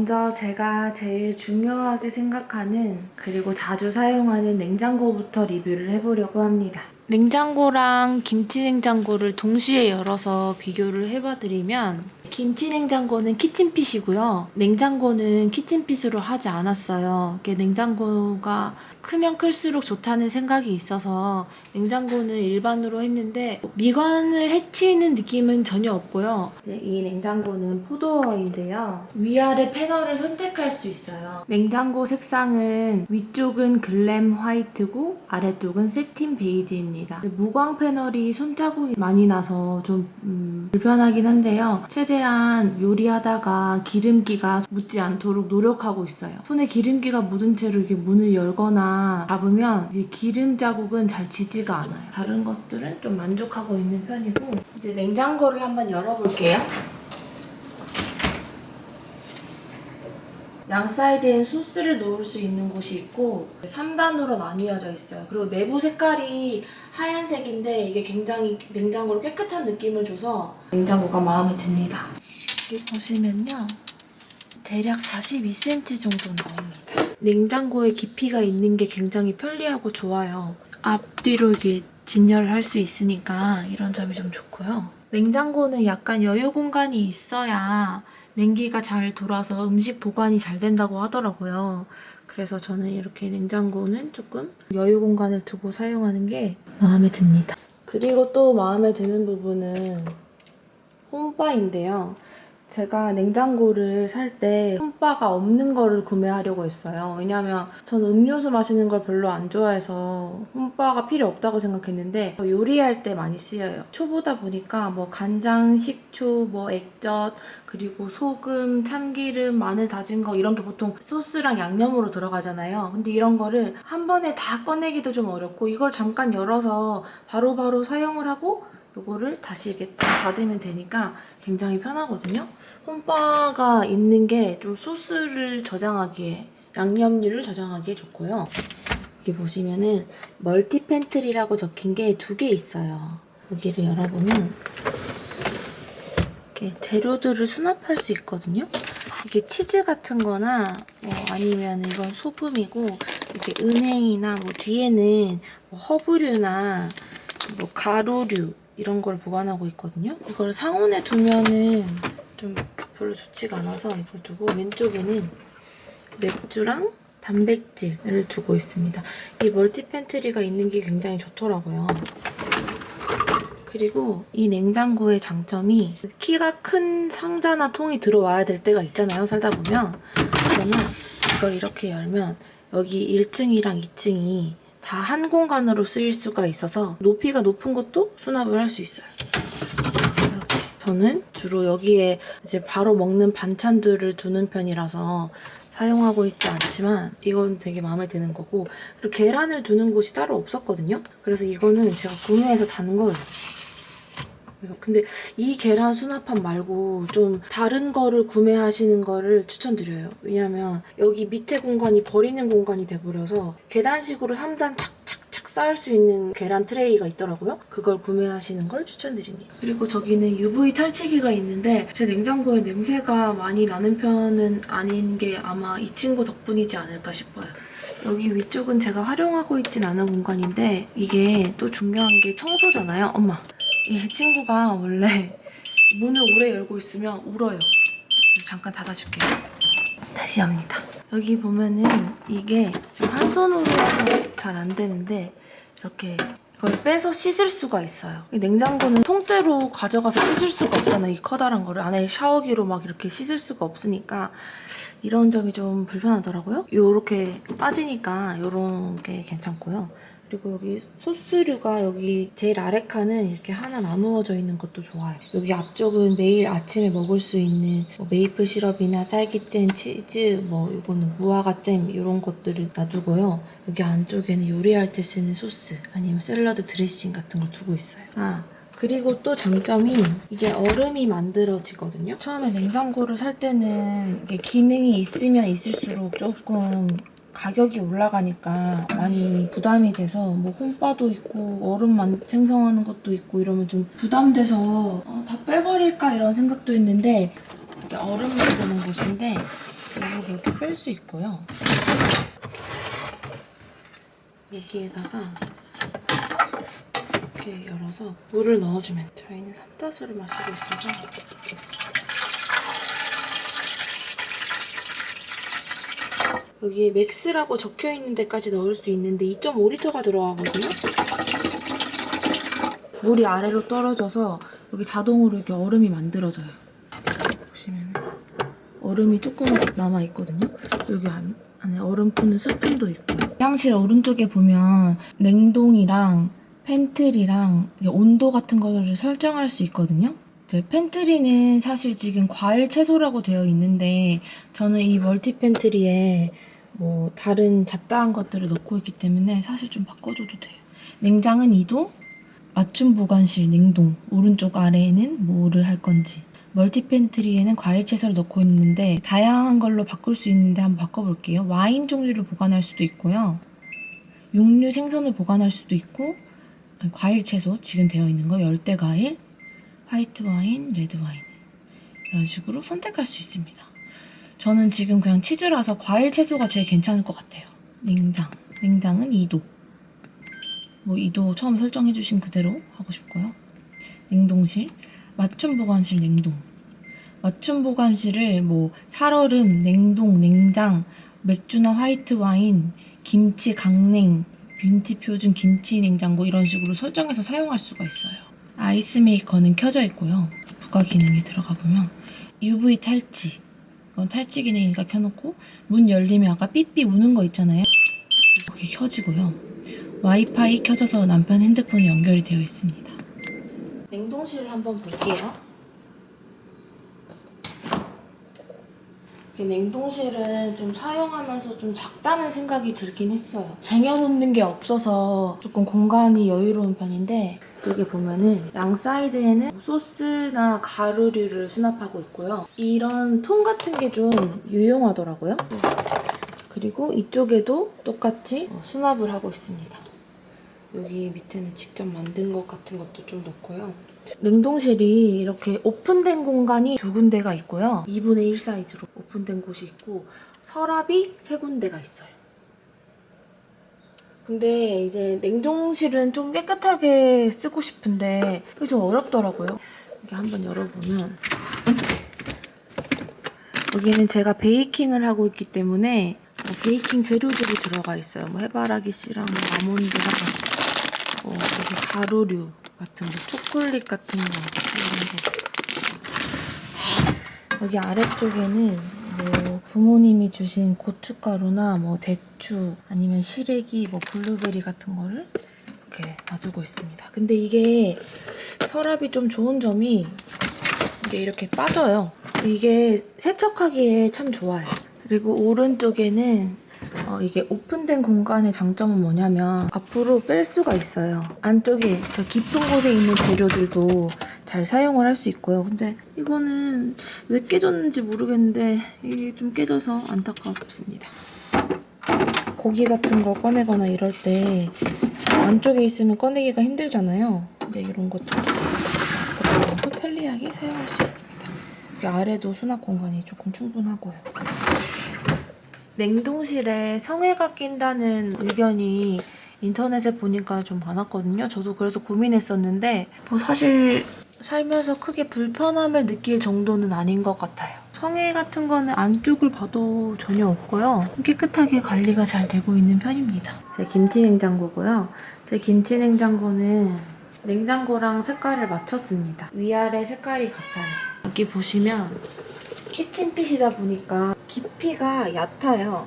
먼저 제가 제일 중요하게 생각하는 그리고 자주 사용하는 냉장고부터 리뷰를 해보려고 합니다. 냉장고랑 김치 냉장고를 동시에 열어서 비교를 해봐드리면 김치 냉장고는 키친핏이고요. 냉장고는 키친핏으로 하지 않았어요. 냉장고가 크면 클수록 좋다는 생각이 있어서 냉장고는 일반으로 했는데 미관을 해치는 느낌은 전혀 없고요. 이 냉장고는 포도어인데요. 위아래 패널을 선택할 수 있어요. 냉장고 색상은 위쪽은 글램 화이트고 아래쪽은 세틴 베이지입니다. 무광 패널이 손자국이 많이 나서 좀 음, 불편하긴 한데요. 최대한 요리하다가 기름기가 묻지 않도록 노력하고 있어요. 손에 기름기가 묻은 채로 이렇게 문을 열거나 잡으면 이 기름 자국은 잘 지지가 않아요. 다른 것들은 좀 만족하고 있는 편이고 이제 냉장고를 한번 열어볼게요. 양 사이드엔 소스를 놓을 수 있는 곳이 있고 3단으로 나뉘어져 있어요. 그리고 내부 색깔이 하얀색인데 이게 굉장히 냉장고로 깨끗한 느낌을 줘서 냉장고가 마음에 듭니다. 여기 보시면요. 대략 42cm 정도 나옵니다. 냉장고에 깊이가 있는 게 굉장히 편리하고 좋아요. 앞뒤로 이렇게 진열할 수 있으니까 이런 점이 좀 좋고요. 냉장고는 약간 여유 공간이 있어야 냉기가 잘 돌아서 음식 보관이 잘 된다고 하더라고요. 그래서 저는 이렇게 냉장고는 조금 여유 공간을 두고 사용하는 게 마음에 듭니다. 그리고 또 마음에 드는 부분은 홈바인데요. 제가 냉장고를 살때 홈바가 없는 거를 구매하려고 했어요. 왜냐면 저는 음료수 마시는 걸 별로 안 좋아해서 홈바가 필요 없다고 생각했는데 요리할 때 많이 쓰여요. 초보다 보니까 뭐 간장, 식초, 뭐 액젓, 그리고 소금, 참기름, 마늘 다진 거 이런 게 보통 소스랑 양념으로 들어가잖아요. 근데 이런 거를 한 번에 다 꺼내기도 좀 어렵고 이걸 잠깐 열어서 바로바로 사용을 하고 요거를 다시 이렇게 다 닫으면 되니까 굉장히 편하거든요. 홈바가 있는 게 좀 소스를 저장하기에 양념류를 저장하기에 좋고요. 여기 보시면은 멀티 팬트리라고 적힌 게 두 개 있어요. 여기를 열어보면 이렇게 재료들을 수납할 수 있거든요. 이게 치즈 같은 거나 뭐 아니면 이건 소금이고 이렇게 은행이나 뭐 뒤에는 뭐 허브류나 뭐 가루류 이런 걸 보관하고 있거든요. 이걸 상온에 두면은 좀 별로 좋지가 않아서 이걸 두고 왼쪽에는 맥주랑 단백질을 두고 있습니다. 이 멀티 팬트리가 있는 게 굉장히 좋더라고요. 그리고 이 냉장고의 장점이 키가 큰 상자나 통이 들어와야 될 때가 있잖아요. 살다 보면. 그러면 이걸 이렇게 열면 여기 1층이랑 2층이 다 한 공간으로 쓰일 수가 있어서 높이가 높은 것도 수납을 할 수 있어요. 저는 주로 여기에 이제 바로 먹는 반찬들을 두는 편이라서 사용하고 있지 않지만 이건 되게 마음에 드는 거고 그리고 계란을 두는 곳이 따로 없었거든요. 그래서 이거는 제가 구매해서 다는 거예요. 이거 근데 이 계란 수납함 말고 좀 다른 거를 구매하시는 거를 추천드려요. 왜냐면 여기 밑에 공간이 버리는 공간이 돼버려서 계단식으로 3단 착착착 쌓을 수 있는 계란 트레이가 있더라고요. 그걸 구매하시는 걸 추천드립니다. 그리고 저기는 UV 탈취기가 있는데 제 냉장고에 냄새가 많이 나는 편은 아닌 게 아마 이 친구 덕분이지 않을까 싶어요. 여기 위쪽은 제가 활용하고 있진 않은 공간인데 이게 또 중요한 게 청소잖아요. 엄마. 이 친구가 원래 문을 오래 열고 있으면 울어요. 그래서 잠깐 닫아줄게요. 다시 합니다. 여기 보면은 이게 지금 한 손으로 해서 잘 안 되는데 이렇게 이걸 빼서 씻을 수가 있어요. 이 냉장고는 통째로 가져가서 씻을 수가 없잖아요. 이 커다란 거를 안에 샤워기로 막 이렇게 씻을 수가 없으니까 이런 점이 좀 불편하더라고요. 요렇게 빠지니까 요런 게 괜찮고요. 그리고 여기 소스류가 여기 제일 아래 칸은 이렇게 하나 나누어져 있는 것도 좋아요. 여기 앞쪽은 매일 아침에 먹을 수 있는 뭐 메이플 시럽이나 딸기잼, 치즈, 뭐 이거는 무화과잼 이런 것들을 놔두고요. 여기 안쪽에는 요리할 때 쓰는 소스 아니면 샐러드 드레싱 같은 걸 두고 있어요. 아 그리고 또 장점이 이게 얼음이 만들어지거든요. 처음에 냉장고를 살 때는 이게 기능이 있으면 있을수록 조금 가격이 올라가니까 많이 부담이 돼서 뭐 홈바도 있고 얼음만 생성하는 것도 있고 이러면 좀 부담돼서 어, 다 빼버릴까 이런 생각도 했는데 이게 얼음 만드는 곳인데 그리고 이렇게 뺄 수 있고요. 여기에다가 이렇게 열어서 물을 넣어주면. 저희는 삼다수를 마시고 있어서 여기에 맥스라고 적혀 있는 데까지 넣을 수 있는데 2.5리터가 들어가거든요. 물이 아래로 떨어져서 여기 자동으로 이렇게 얼음이 만들어져요. 보시면 얼음이 조금 남아 있거든요. 여기 안, 안에 얼음 푸는 스푼도 있고요. 화장실 오른쪽에 보면 냉동이랑 팬트리랑 온도 같은 거를 설정할 수 있거든요. 팬트리는 사실 지금 과일 채소라고 되어 있는데 저는 이 멀티 팬트리에 뭐 다른 잡다한 것들을 넣고 있기 때문에 사실 좀 바꿔줘도 돼요. 냉장은 2도, 맞춤 보관실 냉동 오른쪽 아래에는 뭐를 할 건지 멀티 팬트리에는 과일 채소를 넣고 있는데 다양한 걸로 바꿀 수 있는데 한번 바꿔볼게요. 와인 종류를 보관할 수도 있고요. 육류 생선을 보관할 수도 있고 과일 채소 지금 되어 있는 거 열대 과일, 화이트 와인, 레드 와인 이런 식으로 선택할 수 있습니다. 저는 지금 그냥 치즈라서 과일 채소가 제일 괜찮을 것 같아요. 냉장, 냉장은 2도. 뭐 2도 처음 설정해 주신 그대로 하고 싶고요. 냉동실, 맞춤 보관실 냉동. 맞춤 보관실을 뭐 살얼음, 냉동, 냉장, 맥주나 화이트 와인, 김치 강냉, 빈티 표준 김치 냉장고 이런 식으로 설정해서 사용할 수가 있어요. 아이스 메이커는 켜져 있고요. 부가 기능이 들어가 보면 UV 탈취. 이건 탈취 기능이니까 켜놓고 문 열리면 아까 삐삐 우는 거 있잖아요. 이렇게 켜지고요. 와이파이 켜져서 남편 핸드폰에 연결이 되어 있습니다. 냉동실을 한번 볼게요. 냉동실은 좀 사용하면서 좀 작다는 생각이 들긴 했어요. 쟁여놓는 게 없어서 조금 공간이 여유로운 편인데 이쪽에 보면은 양 사이드에는 소스나 가루류를 수납하고 있고요. 이런 통 같은 게 좀 유용하더라고요. 그리고 이쪽에도 똑같이 어, 수납을 하고 있습니다. 여기 밑에는 직접 만든 것 같은 것도 좀 넣고요. 냉동실이 이렇게 오픈된 공간이 두 군데가 있고요. 2분의 1 사이즈로 오픈된 곳이 있고 서랍이 세 군데가 있어요. 근데 이제 냉동실은 좀 깨끗하게 쓰고 싶은데 그게 좀 어렵더라고요. 이렇게 한번 열어보면 여기는 제가 베이킹을 하고 있기 때문에 뭐 베이킹 재료들이 들어가 있어요. 뭐 해바라기 씨랑 뭐 아몬드랑 어, 여기 가루류 같은 거, 초콜릿 같은 거 이런 거. 여기 아래쪽에는 뭐 부모님이 주신 고춧가루나 뭐 대추 아니면 시래기 뭐 블루베리 같은 거를 이렇게 놔두고 있습니다. 근데 이게 서랍이 좀 좋은 점이 이게 이렇게 빠져요. 이게 세척하기에 참 좋아요. 그리고 오른쪽에는 어, 이게 오픈된 공간의 장점은 뭐냐면 앞으로 뺄 수가 있어요. 안쪽에 더 깊은 곳에 있는 재료들도 잘 사용을 할 수 있고요. 근데 이거는 왜 깨졌는지 모르겠는데 이게 좀 깨져서 안타깝습니다. 고기 같은 거 꺼내거나 이럴 때 안쪽에 있으면 꺼내기가 힘들잖아요. 근데 이런 것도 넣어서 편리하게 사용할 수 있습니다. 여기 아래도 수납 공간이 조금 충분하고요. 냉동실에 성에가 낀다는 의견이 인터넷에 보니까 좀 많았거든요. 저도 그래서 고민했었는데 뭐 사실 살면서 크게 불편함을 느낄 정도는 아닌 것 같아요. 성에 같은 거는 안쪽을 봐도 전혀 없고요. 깨끗하게 관리가 잘 되고 있는 편입니다. 제 김치 냉장고고요. 제 김치 냉장고는 냉장고랑 색깔을 맞췄습니다. 위아래 색깔이 같아요. 여기 보시면 키친핏이다 보니까 깊이가 얕아요.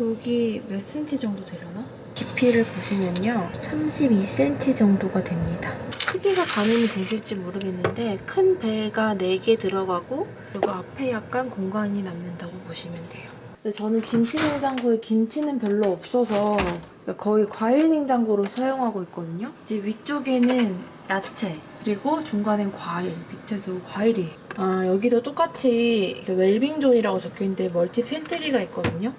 여기 몇 센치 정도 되려나? 깊이를 보시면요. 32cm 정도가 됩니다. 크기가 가늠이 되실지 모르겠는데 큰 배가 4개 들어가고 그리고 앞에 약간 공간이 남는다고 보시면 돼요. 근데 저는 김치 냉장고에 김치는 별로 없어서 거의 과일 냉장고로 사용하고 있거든요. 이제 위쪽에는 야채 그리고 중간엔 과일 밑에도 과일이에요. 아 여기도 똑같이 웰빙존이라고 적혀있는데 멀티 팬트리가 있거든요.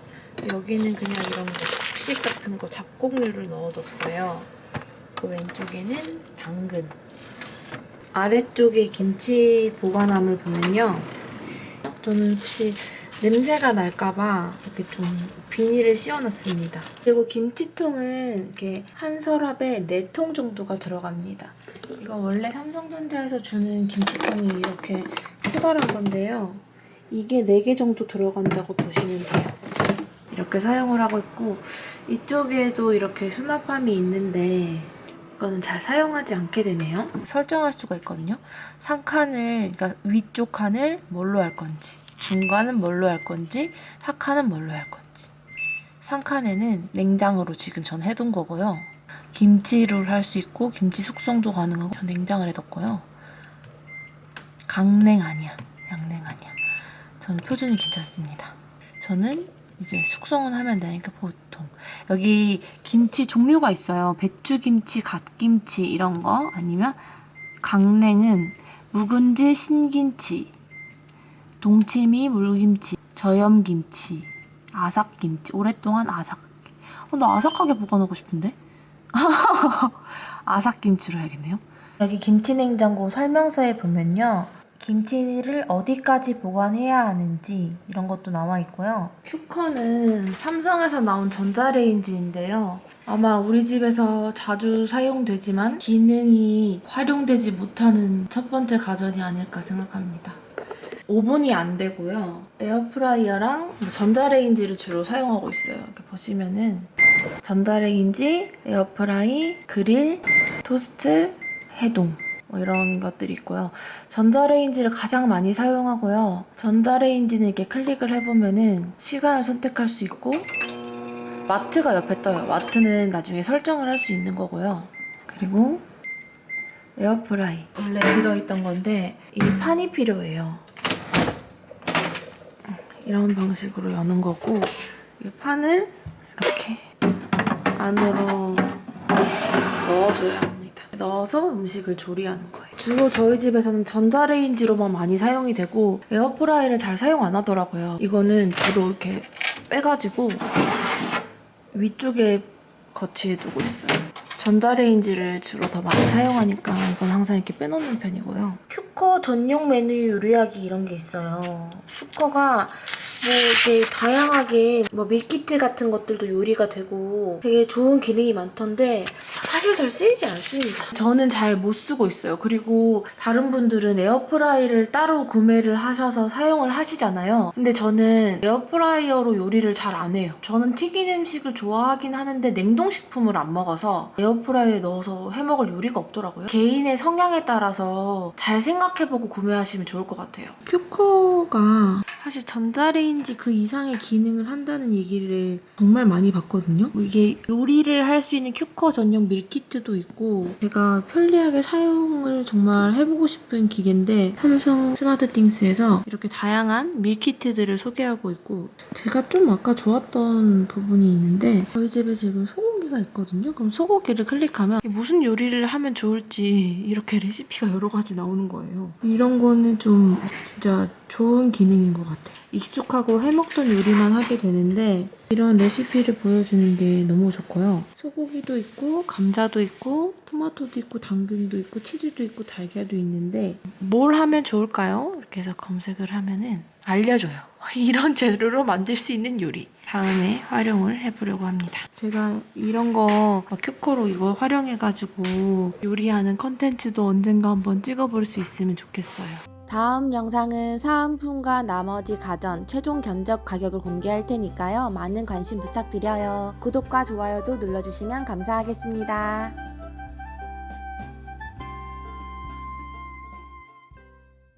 여기는 그냥 이런 거 곡식 같은 거 잡곡류를 넣어뒀어요. 그 왼쪽에는 당근. 아래쪽에 김치 보관함을 보면요. 저는 혹시 냄새가 날까봐 이렇게 좀 비닐을 씌워놨습니다. 그리고 김치통은 이렇게 한 서랍에 4통 정도가 들어갑니다. 이거 원래 삼성전자에서 주는 김치통이 이렇게 커다란 건데요. 이게 4개 정도 들어간다고 보시면 돼요. 이렇게 사용을 하고 있고 이쪽에도 이렇게 수납함이 있는데 이 거는 잘 사용하지 않게 되네요. 설정할 수가 있거든요. 상칸을 그러니까 위쪽 칸을 뭘로 할 건지 중간은 뭘로 할 건지 하칸은 뭘로 할 건지 상칸에는 냉장으로 지금 전 해둔 거고요. 김치를 할 수 있고 김치 숙성도 가능하고 전 냉장을 해뒀고요. 강냉 아니야. 양냉 아니야. 저는 표준이 괜찮습니다. 저는 이제 숙성은 하면 되니까 보통 여기 김치 종류가 있어요. 배추김치, 갓김치 이런 거 아니면 강냉은 묵은지, 신김치, 동치미, 물김치, 저염김치, 아삭김치 오랫동안 아삭. 어, 나 아삭하게 보관하고 싶은데? 아삭김치로 해야겠네요. 여기 김치냉장고 설명서에 보면요. 김치를 어디까지 보관해야 하는지 이런 것도 나와 있고요. 큐커는 삼성에서 나온 전자레인지인데요. 아마 우리 집에서 자주 사용되지만 기능이 활용되지 못하는 첫 번째 가전이 아닐까 생각합니다. 오븐이 안 되고요. 에어프라이어랑 뭐 전자레인지를 주로 사용하고 있어요. 이렇게 보시면은 전자레인지, 에어프라이, 그릴, 토스트, 해동 뭐 이런 것들이 있고요. 전자레인지를 가장 많이 사용하고요. 전자레인지는 이렇게 클릭을 해보면은 시간을 선택할 수 있고 마트가 옆에 떠요. 마트는 나중에 설정을 할 수 있는 거고요. 그리고 에어프라이 원래 들어있던 건데 이 판이 필요해요. 이런 방식으로 여는 거고 이 판을 이렇게 안으로 합니다. 넣어서 음식을 조리하는 거예요. 주로 저희 집에서는 전자레인지로만 많이 사용이 되고 에어프라이를 잘 사용 안 하더라고요. 이거는 주로 이렇게 빼가지고 위쪽에 거치해 두고 있어요. 전자레인지를 주로 더 많이 사용하니까 이건 항상 이렇게 빼놓는 편이고요. 큐커 전용 메뉴 요리하기 이런 게 있어요. 큐커가 뭐 이렇게 다양하게 뭐 밀키트 같은 것들도 요리가 되고 되게 좋은 기능이 많던데 사실 잘 쓰이지 않습니다. 저는 잘 못 쓰고 있어요. 그리고 다른 분들은 에어프라이를 따로 구매를 하셔서 사용을 하시잖아요. 근데 저는 에어프라이어로 요리를 잘 안 해요. 저는 튀긴 음식을 좋아하긴 하는데 냉동식품을 안 먹어서 에어프라이어에 넣어서 해먹을 요리가 없더라고요. 개인의 성향에 따라서 잘 생각해보고 구매하시면 좋을 것 같아요. 큐커가 사실 전자레인 지 그 이상의 기능을 한다는 얘기를 정말 많이 봤거든요. 뭐 이게 요리를 할 수 있는 큐커 전용 밀키트도 있고 제가 편리하게 사용을 정말 해보고 싶은 기계인데 삼성 스마트띵스에서 이렇게 다양한 밀키트들을 소개하고 있고 제가 좀 아까 좋았던 부분이 있는데 저희 집에 지금 소 고기가 있거든요. 그럼 소고기를 클릭하면 무슨 요리를 하면 좋을지 이렇게 레시피가 여러 가지 나오는 거예요. 이런 거는 좀 진짜 좋은 기능인 것 같아요. 익숙하고 해먹던 요리만 하게 되는데 이런 레시피를 보여주는 게 너무 좋고요. 소고기도 있고 감자도 있고 토마토도 있고 당근도 있고 치즈도 있고 달걀도 있는데 뭘 하면 좋을까요? 이렇게 해서 검색을 하면은 알려줘요. 이런 재료로 만들 수 있는 요리. 다음에 활용을 해보려고 합니다. 제가 이런 거 큐커로 이거 활용해가지고 요리하는 컨텐츠도 언젠가 한번 찍어볼 수 있으면 좋겠어요. 다음 영상은 사은품과 나머지 가전 최종 견적 가격을 공개할 테니까요. 많은 관심 부탁드려요. 구독과 좋아요도 눌러주시면 감사하겠습니다.